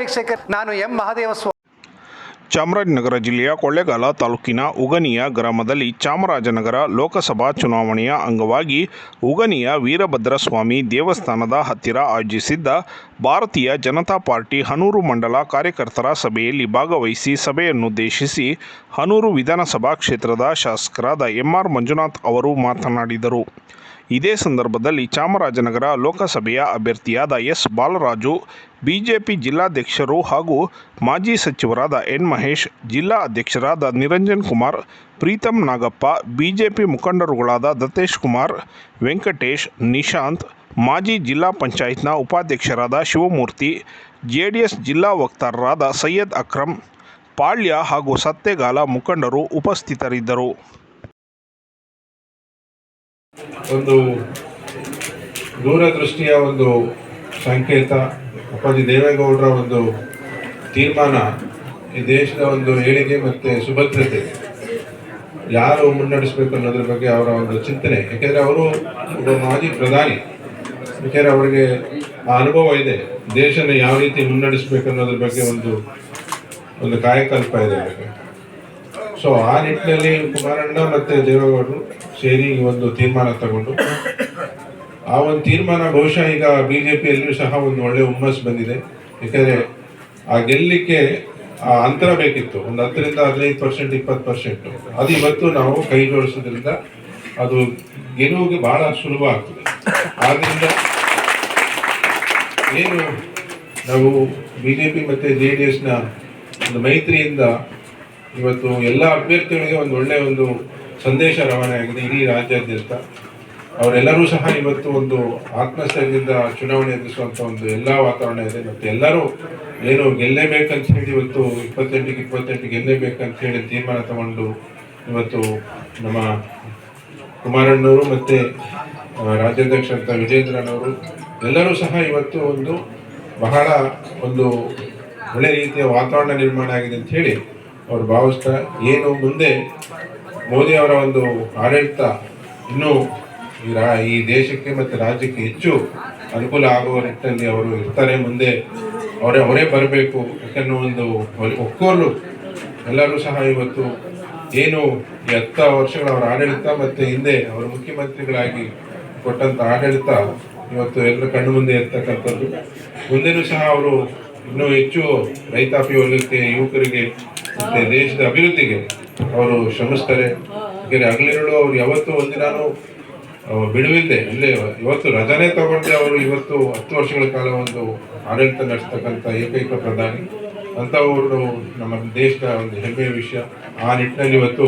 ವೀಕ್ಷಕರು, ನಾನು ಎಂ ಮಹಾದೇವ ಸ್ವಾಮಿ ಚಾಮರಾಜನಗರ ಜಿಲ್ಲೆಯ ಕೊಳ್ಳೇಗಾಲ ತಾಲೂಕಿನ ಉಗನಿಯ ಗ್ರಾಮದಲ್ಲಿ ಚಾಮರಾಜನಗರ ಲೋಕಸಭಾ ಚುನಾವಣೆಯ ಅಂಗವಾಗಿ ಉಗನಿಯ ವೀರಭದ್ರಸ್ವಾಮಿ ದೇವಸ್ಥಾನದ ಹತ್ತಿರ ಆಯೋಜಿಸಿದ್ದ ಭಾರತೀಯ ಜನತಾ ಪಾರ್ಟಿ ಹನೂರು ಮಂಡಲ ಕಾರ್ಯಕರ್ತರ ಸಭೆಯಲ್ಲಿ ಭಾಗವಹಿಸಿ ಸಭೆಯನ್ನುದ್ದೇಶಿಸಿ ಹನೂರು ವಿಧಾನಸಭಾ ಕ್ಷೇತ್ರದ ಶಾಸಕರಾದ ಎಂಆರ್ ಮಂಜುನಾಥ್ ಅವರು ಮಾತನಾಡಿದರು. ಇದೇ ಸಂದರ್ಭದಲ್ಲಿ ಚಾಮರಾಜನಗರ ಲೋಕಸಭೆಯ ಅಭ್ಯರ್ಥಿಯಾದ ಎಸ್. ಬಾಲರಾಜು, ಬಿಜೆಪಿ ಜಿಲ್ಲಾಧ್ಯಕ್ಷರು ಹಾಗೂ ಮಾಜಿ ಸಚಿವರಾದ ಎನ್. ಮಹೇಶ್, ಜಿಲ್ಲಾ ಅಧ್ಯಕ್ಷರಾದ ನಿರಂಜನ್ ಕುಮಾರ್, ಪ್ರೀತಂ ನಾಗಪ್ಪ, ಬಿಜೆಪಿ ಮುಖಂಡರುಗಳಾದ ದತ್ತೇಶ್ ಕುಮಾರ್, ವೆಂಕಟೇಶ್, ನಿಶಾಂತ್, ಮಾಜಿ ಜಿಲ್ಲಾ ಪಂಚಾಯತ್ನ ಉಪಾಧ್ಯಕ್ಷರಾದ ಶಿವಮೂರ್ತಿ, ಜೆಡಿಎಸ್ ಜಿಲ್ಲಾ ವಕ್ತಾರರಾದ ಸೈಯದ್ ಅಕ್ರಮ್, ಪಾಳ್ಯ ಹಾಗೂ ಸತ್ತೆಗಾಲ ಮುಖಂಡರು ಉಪಸ್ಥಿತರಿದ್ದರು. ಒಂದು ದೂರದೃಷ್ಟಿಯ ಒಂದು ಸಂಕೇತ, ಅಪ್ಪಾಜಿ ದೇವೇಗೌಡರ ಒಂದು ತೀರ್ಮಾನ ಈ ದೇಶದ ಒಂದು ಏಳಿಗೆ ಮತ್ತು ಸುಭದ್ರತೆ ಯಾರು ಮುನ್ನಡೆಸಬೇಕು ಅನ್ನೋದ್ರ ಬಗ್ಗೆ ಅವರ ಒಂದು ಚಿಂತನೆ. ಯಾಕೆಂದರೆ ಅವರು ಒಬ್ಬ ಮಾಜಿ ಪ್ರಧಾನಿ. ಯಾಕೆಂದರೆ ಅವರಿಗೆ ಆ ಅನುಭವ ಇದೆ. ದೇಶನ ಯಾವ ರೀತಿ ಮುನ್ನಡೆಸಬೇಕು ಅನ್ನೋದ್ರ ಬಗ್ಗೆ ಒಂದು ಒಂದು ಕಾಯಕಲ್ಪ ಇದೆ ಅವರಿಗೆ. ಸೊ ಆ ನಿಟ್ಟಿನಲ್ಲಿ ಕುಮಾರಣ್ಣ ಮತ್ತೆ ದೇವೇಗೌಡರು ಸೇರಿ ಒಂದು ತೀರ್ಮಾನ ತಗೊಂಡು. ಆ ಒಂದು ತೀರ್ಮಾನ ಬಹುಶಃ ಈಗ ಬಿಜೆಪಿಯಲ್ಲಿಯೂ ಸಹ ಒಂದು ಒಳ್ಳೆ ಹುಮ್ಮಸ್ ಬಂದಿದೆ. ಯಾಕಂದ್ರೆ ಆ ಗೆಲ್ಲಲಿಕ್ಕೆ ಆ ಅಂತರ ಬೇಕಿತ್ತು. ಒಂದು ಹತ್ತರಿಂದ ಹದಿನೈದು ಪರ್ಸೆಂಟ್, ಇಪ್ಪತ್ತು ಪರ್ಸೆಂಟ್. ಅದು ಇವತ್ತು ನಾವು ಕೈ ಜೋಡಿಸೋದ್ರಿಂದ ಅದು ಗೆಲುವಿಗೆ ಬಹಳ ಸುಲಭ ಆಗ್ತದೆ. ಆದ್ರಿಂದ ಏನು ನಾವು ಬಿಜೆಪಿ ಮತ್ತೆ ಜೆ ಡಿ ಎಸ್ನ ಒಂದು ಮೈತ್ರಿಯಿಂದ ಇವತ್ತು ಎಲ್ಲ ಅಭ್ಯರ್ಥಿಗಳಿಗೆ ಒಂದು ಒಳ್ಳೆಯ ಒಂದು ಸಂದೇಶ ರವಾನೆ ಆಗಿದೆ ಇಡೀ ರಾಜ್ಯಾದ್ಯಂತ. ಅವರೆಲ್ಲರೂ ಸಹ ಇವತ್ತು ಒಂದು ಆತ್ಮಸ್ಥೈರ್ಯದಿಂದ ಚುನಾವಣೆ ಎದುರಿಸುವಂಥ ಒಂದು ಎಲ್ಲ ವಾತಾವರಣ ಇದೆ. ಮತ್ತು ಎಲ್ಲರೂ ಏನು ಗೆಲ್ಲೇಬೇಕಂತ ಹೇಳಿ ಇವತ್ತು ಇಪ್ಪತ್ತೆಂಟಿಗೆ ಇಪ್ಪತ್ತೆಂಟು ಗೆಲ್ಲೇಬೇಕಂತ ಹೇಳಿ ತೀರ್ಮಾನ ತಗೊಂಡು ಇವತ್ತು ನಮ್ಮ ಕುಮಾರಣ್ಣವರು ಮತ್ತೆ ರಾಜ್ಯಾಧ್ಯಕ್ಷರಂತ ವಿಜೇಂದ್ರನವರು ಎಲ್ಲರೂ ಸಹ ಇವತ್ತು ಒಂದು ಬಹಳ ಒಂದು ಒಳ್ಳೆ ರೀತಿಯ ವಾತಾವರಣ ನಿರ್ಮಾಣ ಆಗಿದೆ ಅಂತ ಹೇಳಿ ಅವರು ಭಾವಿಸ್ತಾ ಏನು ಮುಂದೆ ಮೋದಿ ಅವರ ಒಂದು ಆಡಳಿತ ಇನ್ನೂ ಈ ದೇಶಕ್ಕೆ ಮತ್ತು ರಾಜ್ಯಕ್ಕೆ ಹೆಚ್ಚು ಅನುಕೂಲ ಆಗುವ ನಿಟ್ಟಿನಲ್ಲಿ ಅವರು ಇರ್ತಾರೆ ಮುಂದೆ ಅವರೇ ಅವರೇ ಬರಬೇಕು ಯಾಕನ್ನೋ ಒಂದು ಒಕ್ಕೋರು ಎಲ್ಲರೂ ಸಹ ಇವತ್ತು ಏನು ಈ ಹತ್ತು ವರ್ಷಗಳ ಅವರ ಆಡಳಿತ ಮತ್ತು ಹಿಂದೆ ಅವರು ಮುಖ್ಯಮಂತ್ರಿಗಳಾಗಿ ಕೊಟ್ಟಂಥ ಆಡಳಿತ ಇವತ್ತು ಎಲ್ಲರ ಕಣ್ಣು ಮುಂದೆ ಇರ್ತಕ್ಕಂಥದ್ದು. ಮುಂದೆನೂ ಸಹ ಅವರು ಇನ್ನೂ ಹೆಚ್ಚು ರೈತಾಪಿ ವರ್ಗಕ್ಕೆ, ಯುವಕರಿಗೆ ದೇಶದ ಅಭಿವೃದ್ಧಿಗೆ ಅವರು ಶ್ರಮಿಸ್ತಾರೆ. ಯಾಕಂದ್ರೆ ಹಗಲಿರುಳು ಅವ್ರು ಯಾವತ್ತೂ ಒಂದಿನಾನು ಬಿಡುವಿಲ್ಲದೆ ಅಲ್ಲೇ ಇವತ್ತು ರಜಾನೆ ತಗೊಂಡ್ರೆ ಅವರು ಇವತ್ತು ಹತ್ತು ವರ್ಷಗಳ ಕಾಲ ಒಂದು ಆಡಳಿತ ನಡೆಸ್ತಕ್ಕಂಥ ಏಕೈಕ ಪ್ರಧಾನಿ. ಅಂಥವರು ನಮ್ಮ ದೇಶದ ಒಂದು ಹೆಮ್ಮೆಯ ವಿಷಯ. ಆ ನಿಟ್ಟಿನಲ್ಲಿ ಇವತ್ತು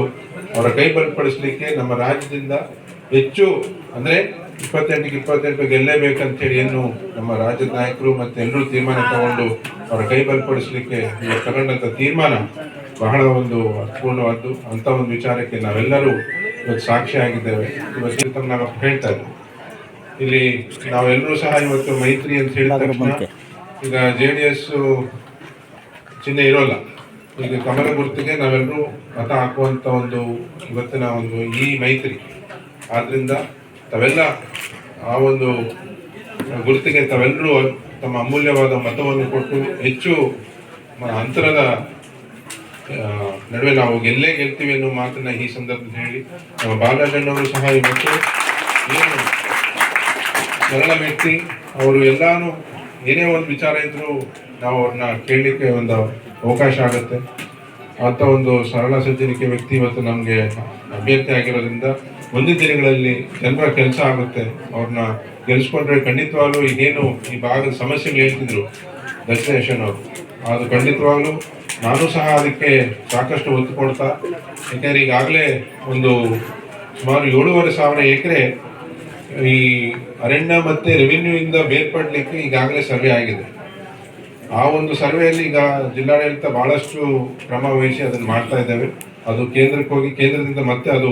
ಅವರ ಕೈ ಬಲಪಡಿಸಲಿಕ್ಕೆ ನಮ್ಮ ರಾಜ್ಯದಿಂದ ಹೆಚ್ಚು, ಅಂದ್ರೆ ಇಪ್ಪತ್ತೆಂಟಿಗೆ ಇಪ್ಪತ್ತೆಂಟು ಗೆಲ್ಲೇಬೇಕಂತೇಳಿ ಏನು ನಮ್ಮ ರಾಜ್ಯದ ನಾಯಕರು ಮತ್ತೆ ಎಲ್ಲರೂ ತೀರ್ಮಾನ ತಗೊಂಡು ಅವರ ಕೈ ಬಲಪಡಿಸಲಿಕ್ಕೆ ನೀವು ತಗೊಂಡಂತ ತೀರ್ಮಾನ ಬಹಳ ಒಂದು ಅರ್ಥಪೂರ್ಣವಾದ್ದು. ಅಂತ ಒಂದು ವಿಚಾರಕ್ಕೆ ನಾವೆಲ್ಲರೂ ಇವತ್ತು ಸಾಕ್ಷಿ ಆಗಿದ್ದೇವೆ ಇವತ್ತು ನಾವು ಹೇಳ್ತಾ ಇದ್ದೆ ಇಲ್ಲಿ ನಾವೆಲ್ಲರೂ ಸಹ ಇವತ್ತು ಮೈತ್ರಿ ಅಂತ ಹೇಳಿದ ತಕ್ಷಣ ಈಗ ಜೆ ಡಿ ಎಸ್ ಚಿಹ್ನೆ ಇರೋಲ್ಲ. ಈಗ ಕಮಲ ಗುರುತಿಗೆ ನಾವೆಲ್ಲರೂ ಮತ ಹಾಕುವಂತ ಒಂದು ಇವತ್ತಿನ ಒಂದು ಈ ಮೈತ್ರಿ. ಆದ್ರಿಂದ ತಾವೆಲ್ಲ ಆ ಒಂದು ಗುರುತಿಗೆ ತಾವೆಲ್ಲರೂ ತಮ್ಮ ಅಮೂಲ್ಯವಾದ ಮತವನ್ನು ಕೊಟ್ಟು ಹೆಚ್ಚು ಅಂತರದ ನಡುವೆ ನಾವು ಗೆಲ್ಲೇ ಗೆಲ್ತೀವಿ ಅನ್ನೋ ಮಾತನ್ನ ಈ ಸಂದರ್ಭದಲ್ಲಿ ಹೇಳಿ. ನಮ್ಮ ಬಾಲರಾಜಣ್ಣವರು ಸಹ ಇವತ್ತು ಏನು ಸರಳ ವ್ಯಕ್ತಿ. ಅವರು ಎಲ್ಲಾನು ಏನೇ ಒಂದು ವಿಚಾರ ಇದ್ರೂ ನಾವು ಅವ್ರನ್ನ ಕೇಳಲಿಕ್ಕೆ ಒಂದು ಅವಕಾಶ ಆಗುತ್ತೆ. ಅಂತ ಒಂದು ಸರಳ ಸಜ್ಜನಿಕೆ ವ್ಯಕ್ತಿ ಇವತ್ತು ನಮಗೆ ಅಭ್ಯರ್ಥಿ ಆಗಿರೋದ್ರಿಂದ ಮುಂದಿನ ದಿನಗಳಲ್ಲಿ ಜನರ ಕೆಲಸ ಆಗುತ್ತೆ. ಅವ್ರನ್ನ ಗೆಲ್ಸ್ಕೊಂಡ್ರೆ ಖಂಡಿತವಾಗ್ಲೂ ಇನ್ನೇನು ಈ ಭಾಗದ ಸಮಸ್ಯೆಗಳು ಹೇಳ್ತಿದ್ರು ದರ್ಶನೇಶನ್ ಅವರು. ಅದು ಖಂಡಿತವಾಗ್ಲೂ ನಾನು ಸಹ ಅದಕ್ಕೆ ಸಾಕಷ್ಟು ಒತ್ತು ಕೊಡ್ತಾ, ಯಾಕಂದ್ರೆ ಈಗಾಗಲೇ ಒಂದು ಸುಮಾರು ಏಳೂವರೆ ಸಾವಿರ ಎಕರೆ ಈ ಅರಣ್ಯ ಮತ್ತೆ ರೆವಿನ್ಯೂ ಇಂದ ಬೇರ್ಪಡಲಿಕ್ಕೆ ಈಗಾಗಲೇ ಸರ್ವೆ ಆಗಿದೆ. ಆ ಒಂದು ಸರ್ವೆಯಲ್ಲಿ ಈಗ ಜಿಲ್ಲಾಡಳಿತ ಬಹಳಷ್ಟು ಕ್ರಮ ವಹಿಸಿ ಅದನ್ನು ಮಾಡ್ತಾ ಇದ್ದೇವೆ. ಅದು ಕೇಂದ್ರಕ್ಕೆ ಹೋಗಿ ಕೇಂದ್ರದಿಂದ ಮತ್ತೆ ಅದು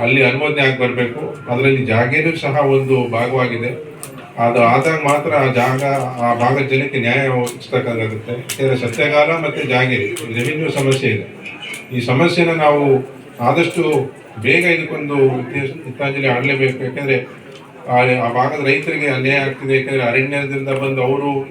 ಅಲ್ಲಿ ಅನುಮೋದನೆ ಆಗಿ ಬರಬೇಕು. ಅದರಲ್ಲಿ ಜಾಗೇನೂ ಸಹ ಒಂದು ಭಾಗವಾಗಿದೆ. ಅದು ಆದಾಗ ಮಾತ್ರ ಆ ಜಾಗ, ಆ ಭಾಗದ ಜನಕ್ಕೆ ನ್ಯಾಯ ಒದಗಿಸ್ತಕ್ಕಾಗುತ್ತೆ ಏಕೆಂದರೆ ಸತ್ಯಗಾಲ ಮತ್ತು ಜಾಗೇರಿ ಜಮೀನು ಸಮಸ್ಯೆ ಇದೆ. ಈ ಸಮಸ್ಯೆನ ನಾವು ಆದಷ್ಟು ಬೇಗ ಇದಕ್ಕೊಂದು ಇತ್ಯ- ಇತ್ಯಾಂಜಲಿ ಆಡಲೇಬೇಕು. ಯಾಕೆಂದರೆ ಆ ಆ ಭಾಗದ ರೈತರಿಗೆ ಅನ್ಯಾಯ ಆಗ್ತಿದೆ. ಯಾಕೆಂದರೆ ಅರಣ್ಯದಿಂದ ಬಂದು ಅವರು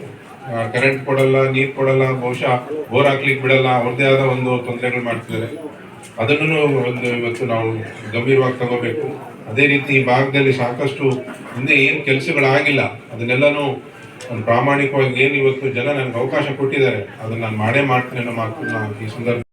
ಕರೆಂಟ್ ಕೊಡಲ್ಲ, ನೀರು ಕೊಡಲ್ಲ, ಬಹುಶಃ ಬೋರ್ ಹಾಕ್ಲಿಕ್ಕೆ ಬಿಡಲ್ಲ, ಅವ್ರದ್ದೇ ಆದ ಒಂದು ತೊಂದರೆಗಳು ಮಾಡ್ತಿದ್ದಾರೆ. ಅದನ್ನು ಒಂದು ಇವತ್ತು ನಾವು ಗಂಭೀರವಾಗಿ ತಗೋಬೇಕು. ಅದೇ ರೀತಿ ಈ ಭಾಗದಲ್ಲಿ ಸಾಕಷ್ಟು ಹಿಂದೆ ಏನು ಕೆಲಸಗಳಾಗಿಲ್ಲ. ಅದನ್ನೆಲ್ಲನೂ ನಾನು ಪ್ರಾಮಾಣಿಕವಾಗಿ ಏನು ಇವತ್ತು ಜನ ನನಗೆ ಅವಕಾಶ ಕೊಟ್ಟಿದ್ದಾರೆ, ಅದನ್ನ ನಾನು ಮಾಡೇ ಮಾಡ್ತೀನಿ ಅನ್ನೋ ಮಾತನ್ನ ಈ ಸಂದರ್ಭ